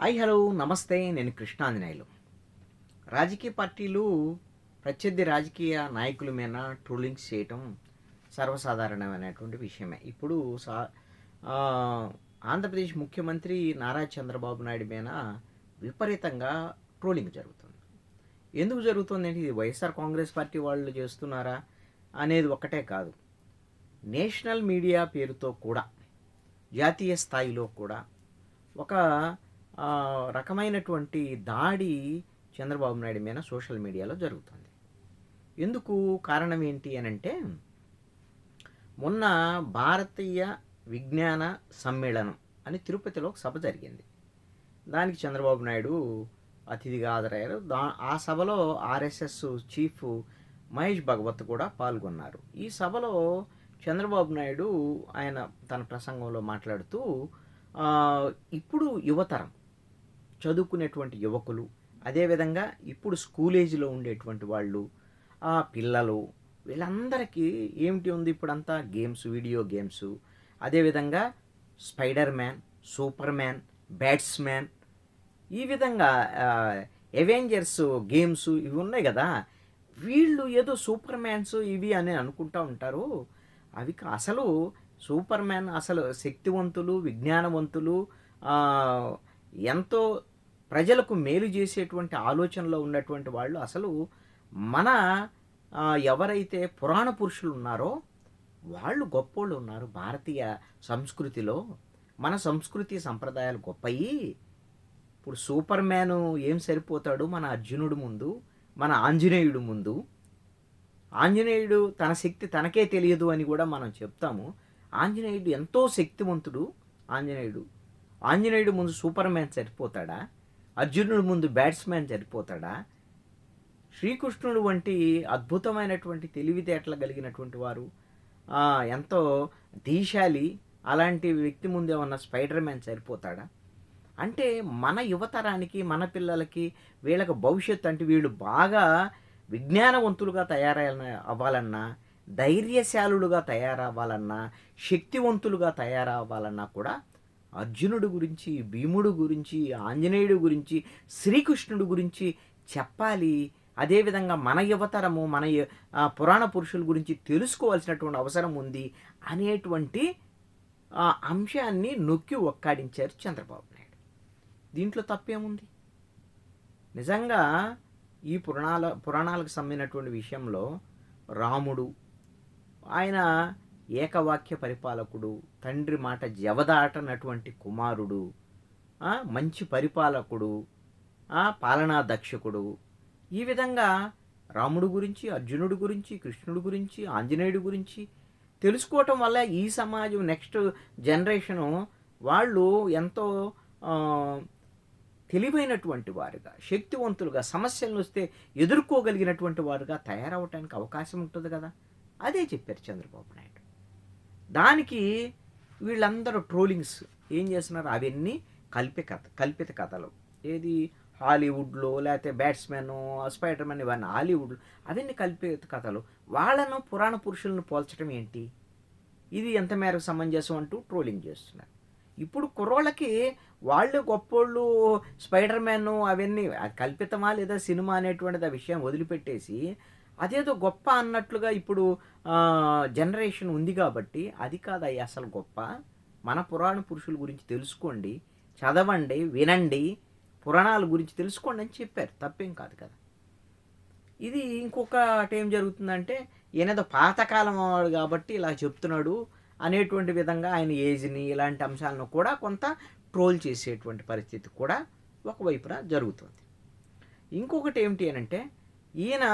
Hi hello నమస్తే నేను కృష్ణాంజనేయులు. రాజకీయ పార్టీలు ప్రత్యర్థి రాజకీయ నాయకుల మీద ట్రోలింగ్స్ చేయటం సర్వసాధారణమైనటువంటి విషయమే. ఇప్పుడు సా ఆంధ్రప్రదేశ్ ముఖ్యమంత్రి నారా చంద్రబాబు నాయుడు మీద విపరీతంగా ట్రోలింగ్ జరుగుతుంది. ఎందుకు జరుగుతుంది అంటే ఇది వైఎస్ఆర్ కాంగ్రెస్ పార్టీ వాళ్ళు చేస్తున్నారా అనేది ఒకటే కాదు. నేషనల్ మీడియా పేరుతో కూడా జాతీయ స్థాయిలో కూడా ఒక రకమైనటువంటి దాడి చంద్రబాబు నాయుడు మీద సోషల్ మీడియాలో జరుగుతుంది. ఎందుకు కారణం ఏంటి అని అంటే మొన్న భారతీయ విజ్ఞాన సమ్మేళనం అని తిరుపతిలో ఒక సభ జరిగింది. దానికి చంద్రబాబు నాయుడు అతిథిగా హాజరయ్యారు. దా ఆ సభలో ఆర్ఎస్ఎస్ చీఫ్ మహేష్ భగవత్ కూడా పాల్గొన్నారు. ఈ సభలో చంద్రబాబు నాయుడు ఆయన తన ప్రసంగంలో మాట్లాడుతూ ఇప్పుడు యువతరం చదువుకునేటువంటి యువకులు అదేవిధంగా ఇప్పుడు స్కూల్ ఏజ్లో ఉండేటువంటి వాళ్ళు ఆ పిల్లలు వీళ్ళందరికీ ఏమిటి ఉంది ఇప్పుడంతా? Games video games. అదేవిధంగా Spiderman Superman batsman. ఈ విధంగా ఎవెంజర్స్ గేమ్స్ ఇవి ఉన్నాయి కదా? వీళ్ళు ఏదో సూపర్ మ్యాన్స్ ఇవి అని అనుకుంటా ఉంటారు. అవి అసలు సూపర్ మ్యాన్ అసలు శక్తివంతులు విజ్ఞానవంతులు ఎంతో ప్రజలకు మేలు చేసేటువంటి ఆలోచనలో ఉన్నటువంటి వాళ్ళు అసలు మన ఎవరైతే పురాణ పురుషులు ఉన్నారో వాళ్ళు గొప్పోళ్ళు ఉన్నారు. భారతీయ సంస్కృతిలో మన సంస్కృతి సంప్రదాయాలు గొప్పయి. ఇప్పుడు సూపర్ మ్యాను ఏం సరిపోతాడు? మన అర్జునుడు ముందు మన ఆంజనేయుడు ముందు. ఆంజనేయుడు తన శక్తి తనకే తెలియదు అని కూడా మనం చెప్తాము. ఆంజనేయుడు ఎంతో శక్తివంతుడు. ఆంజనేయుడు ఆంజనేయుడు ముందు సూపర్ మ్యాన్ సరిపోతాడా? అర్జునుడు ముందు బ్యాట్స్మ్యాన్ సరిపోతాడా? శ్రీకృష్ణుడు వంటి అద్భుతమైనటువంటి తెలివితేటలు కలిగినటువంటి వారు ఎంతో దీశాలి అలాంటి వ్యక్తి ముందే ఉన్న స్పైడర్ మ్యాన్ సరిపోతాడా? అంటే మన యువతరానికి మన పిల్లలకి వీళ్ళకి భవిష్యత్తు అంటే వీళ్ళు బాగా విజ్ఞానవంతులుగా తయారయ్యాల అవ్వాలన్నా ధైర్యశాలులుగా తయారవ్వాలన్నా శక్తివంతులుగా తయారవ్వాలన్నా కూడా అర్జునుడు గురించి భీముడు గురించి ఆంజనేయుడు గురించి శ్రీకృష్ణుడు గురించి చెప్పాలి. అదేవిధంగా మన యువతరము మన పురాణ పురుషుల గురించి తెలుసుకోవాల్సినటువంటి అవసరం ఉంది అనేటువంటి ఆ, అంశాన్ని నొక్కి ఒక్కాడించారు చంద్రబాబు నాయుడు. దీంట్లో తప్పేముంది? నిజంగా ఈ పురాణాల పురాణాలకు సంబంధించినటువంటి విషయంలో రాముడు ఆయన ఏకవాక్య పరిపాలకుడు తండ్రి మాట జవదాటనటువంటి కుమారుడు మంచి పరిపాలకుడు పాలనా దక్షకుడు ఈ విధంగా రాముడు గురించి అర్జునుడు గురించి కృష్ణుడు గురించి ఆంజనేయుడు గురించి తెలుసుకోవటం వల్ల ఈ సమాజం నెక్స్ట్ జనరేషను వాళ్ళు ఎంతో తెలివైనటువంటి వారుగా శక్తివంతులుగా సమస్యలను వస్తే ఎదుర్కోగలిగినటువంటి వారుగా తయారవటానికి అవకాశం ఉంటుంది కదా. అదే చెప్పారు చంద్రబాబు నాయుడు. దానికి వీళ్ళందరూ ట్రోలింగ్స్ ఏం చేస్తున్నారు? అవన్నీ కల్పి కథ కల్పిత కథలు. ఏది హాలీవుడ్లో లేకపోతే బ్యాట్స్మెన్ స్పైడర్ మ్యాన్ ఇవన్నీ హాలీవుడ్లో అవన్నీ కల్పిత కథలు. వాళ్ళను పురాణ పురుషులను పోల్చడం ఏంటి? ఇది ఎంత మేరకు సమంజసం అంటూ ట్రోలింగ్ చేస్తున్నారు. ఇప్పుడు కుర్రోళ్ళకి వాళ్ళు గొప్పోళ్ళు స్పైడర్ మ్యాన్ అవన్నీ కల్పితమా లేదా సినిమా అనేటువంటిది ఆ విషయం వదిలిపెట్టేసి అదేదో గొప్ప అన్నట్లుగా ఇప్పుడు జనరేషన్ ఉంది కాబట్టి అది కాదు అయ్యి అసలు గొప్ప. మన పురాణ పురుషుల గురించి తెలుసుకోండి చదవండి వినండి పురాణాల గురించి తెలుసుకోండి అని చెప్పారు. తప్పేం కాదు కదా. ఇది ఇంకొకటి ఏం జరుగుతుందంటే ఈయనదో పాతకాలం వాడు కాబట్టి ఇలా చెప్తున్నాడు అనేటువంటి విధంగా ఆయన ఏజ్ని ఇలాంటి అంశాలను కూడా కొంత ట్రోల్ చేసేటువంటి పరిస్థితి కూడా ఒకవైపున జరుగుతుంది. ఇంకొకటి ఏమిటి అని అంటే ఈయన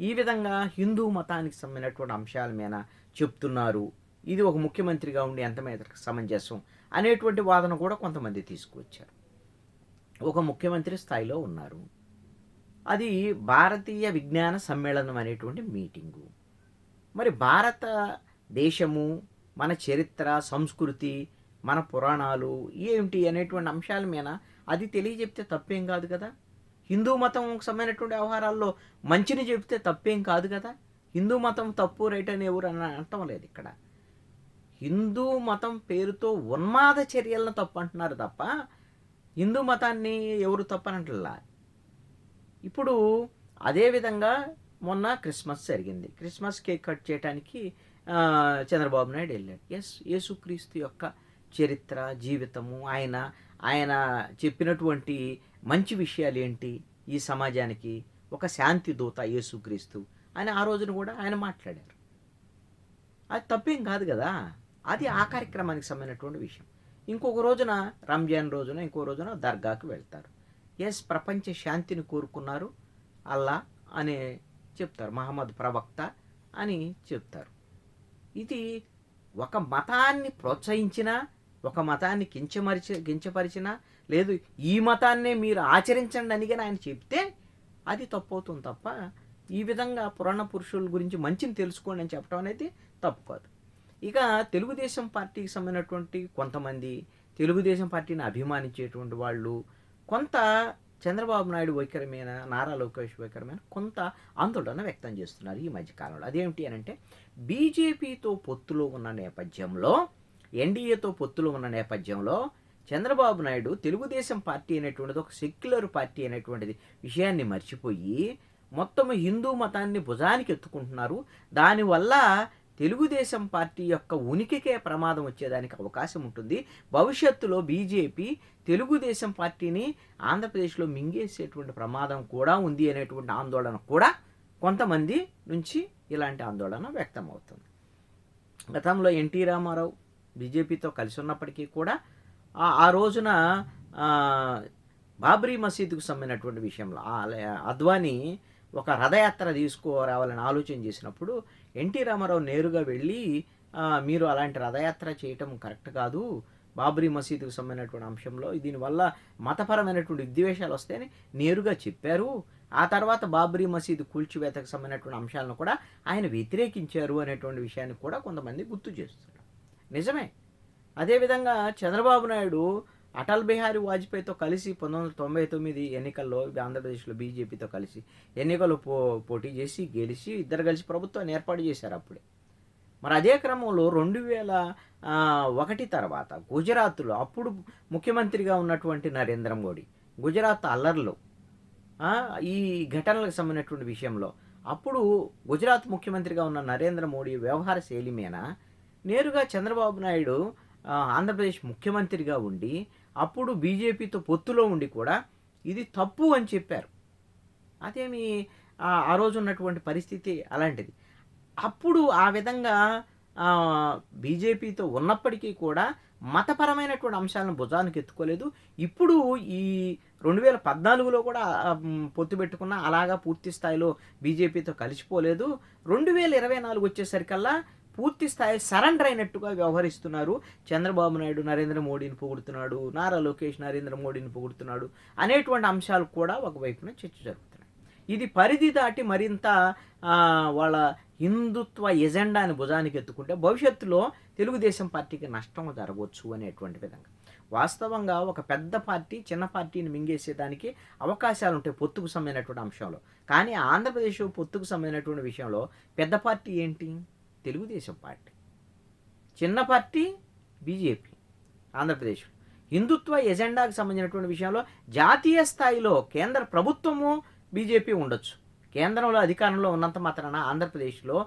ఈ విధంగా హిందూ మతానికి సంబంధించినటువంటి అంశాల మీద చెప్తున్నారు. ఇది ఒక ముఖ్యమంత్రిగా ఉండి ఎంత మేరకు సమంజసం అనేటువంటి వాదన కూడా కొంతమంది తీసుకువచ్చారు. ఒక ముఖ్యమంత్రి స్థాయిలో ఉన్నారు. అది భారతీయ విజ్ఞాన సమ్మేళనం అనేటువంటి మీటింగు. మరి భారత దేశము మన చరిత్ర సంస్కృతి మన పురాణాలు ఏమిటి అనేటువంటి అంశాల మీద అది తెలియజెప్తే తప్పేం కాదు కదా? హిందూ మతం సంబంధించినటువంటి వ్యవహారాల్లో మంచిని చెబితే తప్పేం కాదు కదా? హిందూ మతం తప్పు రైట్ అని ఎవరు అని అర్థం లేదు ఇక్కడ. హిందూ మతం పేరుతో ఉన్మాద చర్యలను తప్పు అంటున్నారు తప్ప హిందూ మతాన్ని ఎవరు తప్పనట్లా? ఇప్పుడు అదే విధంగా మొన్న క్రిస్మస్ జరిగింది. క్రిస్మస్ కేక్ కట్ చేయడానికి చంద్రబాబు నాయుడు వెళ్ళాడు. ఎస్ యేసుక్రీస్తు యొక్క చరిత్ర జీవితము ఆయన ఆయన చెప్పినటువంటి మంచి విషయాలు ఏంటి ఈ సమాజానికి? ఒక శాంతి దూత యేసుక్రీస్తు. అని ఆ రోజున కూడా ఆయన మాట్లాడారు. అది తప్పేం కాదు కదా? అది ఆ కార్యక్రమానికి సంబంధించినటువంటి విషయం. ఇంకొక రోజున రంజాన్ రోజున ఇంకో రోజున దర్గాకు వెళ్తారు. ఎస్ ప్రపంచ శాంతిని కోరుకున్నారు. అల్లా అనే చెప్తారు. మహమ్మద్ ప్రవక్త అని చెప్తారు. ఇది ఒక మతాన్ని ప్రోత్సహించినా ఒక మతాన్ని కించమరిచి కించపరిచినా లేదు ఈ మతాన్నే మీరు ఆచరించండి అని కానీ ఆయన చెప్తే అది తప్పవుతుంది తప్ప ఈ విధంగా పురాణ పురుషుల గురించి మంచిని తెలుసుకోండి అని చెప్పడం అనేది తప్పు కాదు. ఇక తెలుగుదేశం పార్టీకి సంబంధించినటువంటి కొంతమంది తెలుగుదేశం పార్టీని అభిమానించేటువంటి వాళ్ళు కొంత చంద్రబాబు నాయుడు వైఖరమైన నారా లోకేష్ వైఖరమైన కొంత ఆందోళన వ్యక్తం చేస్తున్నారు ఈ మధ్యకాలంలో అదేమిటి అని అంటే బీజేపీతో పొత్తులో ఉన్న నేపథ్యంలో ఎన్డీఏతో పొత్తులో ఉన్న నేపథ్యంలో చంద్రబాబు నాయుడు తెలుగుదేశం పార్టీ అనేటువంటిది ఒక సెక్యులర్ పార్టీ అనేటువంటిది విషయాన్ని మర్చిపోయి మొత్తం హిందూ మతాన్ని భుజానికి ఎత్తుకుంటున్నారు. దానివల్ల తెలుగుదేశం పార్టీ యొక్క ఉనికికే ప్రమాదం వచ్చేదానికి అవకాశం ఉంటుంది. భవిష్యత్తులో బీజేపీ తెలుగుదేశం పార్టీని ఆంధ్రప్రదేశ్లో మింగేసేటువంటి ప్రమాదం కూడా ఉంది అనేటువంటి ఆందోళన కూడా కొంతమంది నుంచి ఇలాంటి ఆందోళన వ్యక్తం అవుతుంది గతంలో ఎన్టీ రామారావు బీజేపీతో కలిసి ఉన్నప్పటికీ కూడా ఆ- రోజున బాబ్రీ మసీదుకు సంబంధించినటువంటి విషయంలో అద్వానీ ఒక రథయాత్ర తీసుకురావాలని ఆలోచన చేసినప్పుడు ఎన్టీ రామారావు నేరుగా వెళ్ళి మీరు అలాంటి రథయాత్ర చేయటం కరెక్ట్ కాదు బాబ్రీ మసీదుకు సంబంధించినటువంటి అంశంలో దీనివల్ల మతపరమైనటువంటి విద్వేషాలు వస్తాయని నేరుగా చెప్పారు. ఆ తర్వాత బాబ్రీ మసీదు కూల్చివేతకు సంబంధించినటువంటి అంశాలను కూడా ఆయన వ్యతిరేకించారు అనేటువంటి విషయాన్ని కూడా కొంతమంది గుర్తు చేస్తున్నారు. నిజమే. అదేవిధంగా చంద్రబాబు నాయుడు అటల్ బిహారీ వాజ్పేయితో కలిసి పంతొమ్మిది వందల తొంభై తొమ్మిది ఎన్నికల్లో ఆంధ్రప్రదేశ్లో బీజేపీతో కలిసి ఎన్నికలు పో పోటీ చేసి గెలిచి ఇద్దరు కలిసి ప్రభుత్వాన్ని ఏర్పాటు చేశారు అప్పుడే. మరి అదే క్రమంలో రెండు వేల ఒకటి తర్వాత గుజరాత్లో అప్పుడు ముఖ్యమంత్రిగా ఉన్నటువంటి నరేంద్ర మోడీ గుజరాత్ అల్లర్లు ఈ ఘటనలకు సంబంధించినటువంటి విషయంలో అప్పుడు గుజరాత్ ముఖ్యమంత్రిగా ఉన్న నరేంద్ర మోడీ వ్యవహార శైలి మీద నేరుగా చంద్రబాబు నాయుడు ఆంధ్రప్రదేశ్ ముఖ్యమంత్రిగా ఉండి అప్పుడు బీజేపీతో పొత్తులో ఉండి కూడా ఇది తప్పు అని చెప్పారు. అదేమి ఆ రోజు ఉన్నటువంటి పరిస్థితి అలాంటిది. అప్పుడు ఆ విధంగా బీజేపీతో ఉన్నప్పటికీ కూడా మతపరమైనటువంటి అంశాలను భుజానికి ఎత్తుకోలేదు. ఇప్పుడు ఈ రెండు వేల పద్నాలుగులో కూడా పొత్తు పెట్టుకున్న అలాగా పూర్తి స్థాయిలో బీజేపీతో కలిసిపోలేదు. రెండు వేల ఇరవై నాలుగు వచ్చేసరికల్లా పూర్తి స్థాయి సరెండర్ అయినట్టుగా వ్యవహరిస్తున్నారు. చంద్రబాబు నాయుడు నరేంద్ర మోడీని పొగుడుతున్నాడు నారా లోకేష్ నరేంద్ర మోడీని పొగుడుతున్నాడు అనేటువంటి అంశాలు కూడా ఒకవైపున చర్చ జరుగుతున్నాయి. ఇది పరిధి దాటి మరింత వాళ్ళ హిందుత్వ ఎజెండాని భుజానికి ఎత్తుకుంటే భవిష్యత్తులో తెలుగుదేశం పార్టీకి నష్టం జరగవచ్చు అనేటువంటి విధంగా. వాస్తవంగా ఒక పెద్ద పార్టీ చిన్న పార్టీని మింగేసేదానికి అవకాశాలు ఉంటాయి పొత్తుకు సంబంధించినటువంటి అంశంలో. కానీ ఆంధ్రప్రదేశ్ పొత్తుకు సంబంధించినటువంటి విషయంలో పెద్ద పార్టీ ఏంటి? తెలుగుదేశం పార్టీ. చిన్న పార్టీ బీజేపీ ఆంధ్రప్రదేశ్లో హిందుత్వ ఎజెండాకు సంబంధించినటువంటి విషయంలో జాతీయ స్థాయిలో కేంద్ర ప్రభుత్వము బీజేపీ ఉండొచ్చు. కేంద్రంలో అధికారంలో ఉన్నంత మాత్రాన ఆంధ్రప్రదేశ్లో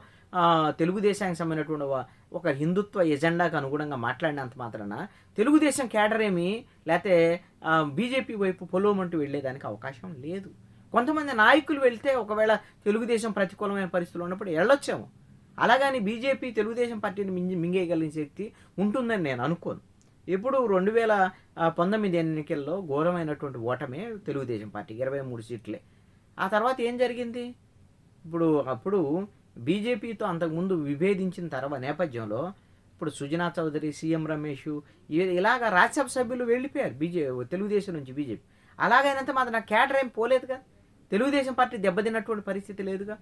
తెలుగుదేశానికి సంబంధించినటువంటి ఒక- హిందుత్వ ఎజెండాకు అనుగుణంగా మాట్లాడినంత మాత్రాన తెలుగుదేశం క్యాడర్ ఏమి? లేకపోతే బీజేపీ వైపు పొలోమంటూ వెళ్ళేదానికి అవకాశం లేదు. కొంతమంది నాయకులు వెళ్తే ఒకవేళ తెలుగుదేశం ప్రతికూలమైన పరిస్థితులు ఉన్నప్పుడు వెళ్ళొచ్చాము. అలాగని బీజేపీ తెలుగుదేశం పార్టీని మింగి మింగేయగలిగిన శక్తి ఉంటుందని నేను అనుకోను. ఇప్పుడు రెండు వేల పంతొమ్మిది ఎన్నికల్లో ఘోరమైనటువంటి ఓటమే తెలుగుదేశం పార్టీకి ఇరవై మూడు సీట్లే. ఆ తర్వాత ఏం జరిగింది? ఇప్పుడు అప్పుడు బీజేపీతో అంతకుముందు విభేదించిన తర్వాత నేపథ్యంలో ఇప్పుడు సుజనా చౌదరి సీఎం రమేష్ ఇ- ఇలాగ రాజ్యసభ సభ్యులు వెళ్ళిపోయారు బీజే తెలుగుదేశం నుంచి బీజేపీ. అలాగైనంత మాత్రం నా కేడర్ ఏం పోలేదుగా. తెలుగుదేశం పార్టీ దెబ్బతిన్నటువంటి పరిస్థితి లేదుగా.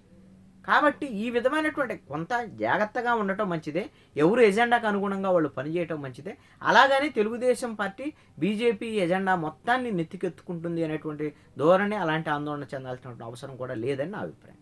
కాబట్టి ఈ విధమైనటువంటి కొంత జాగ్రత్తగా ఉండటం మంచిదే. ఎవరు ఎజెండాకు అనుగుణంగా వాళ్ళు పనిచేయటం మంచిదే. అలాగని తెలుగుదేశం పార్టీ బీజేపీ ఎజెండా మొత్తాన్ని నెత్తికెత్తుకుంటుంది అనేటువంటి ధోరణి అలాంటి ఆందోళన చెందాల్సినటువంటి అవసరం కూడా లేదని నా అభిప్రాయం.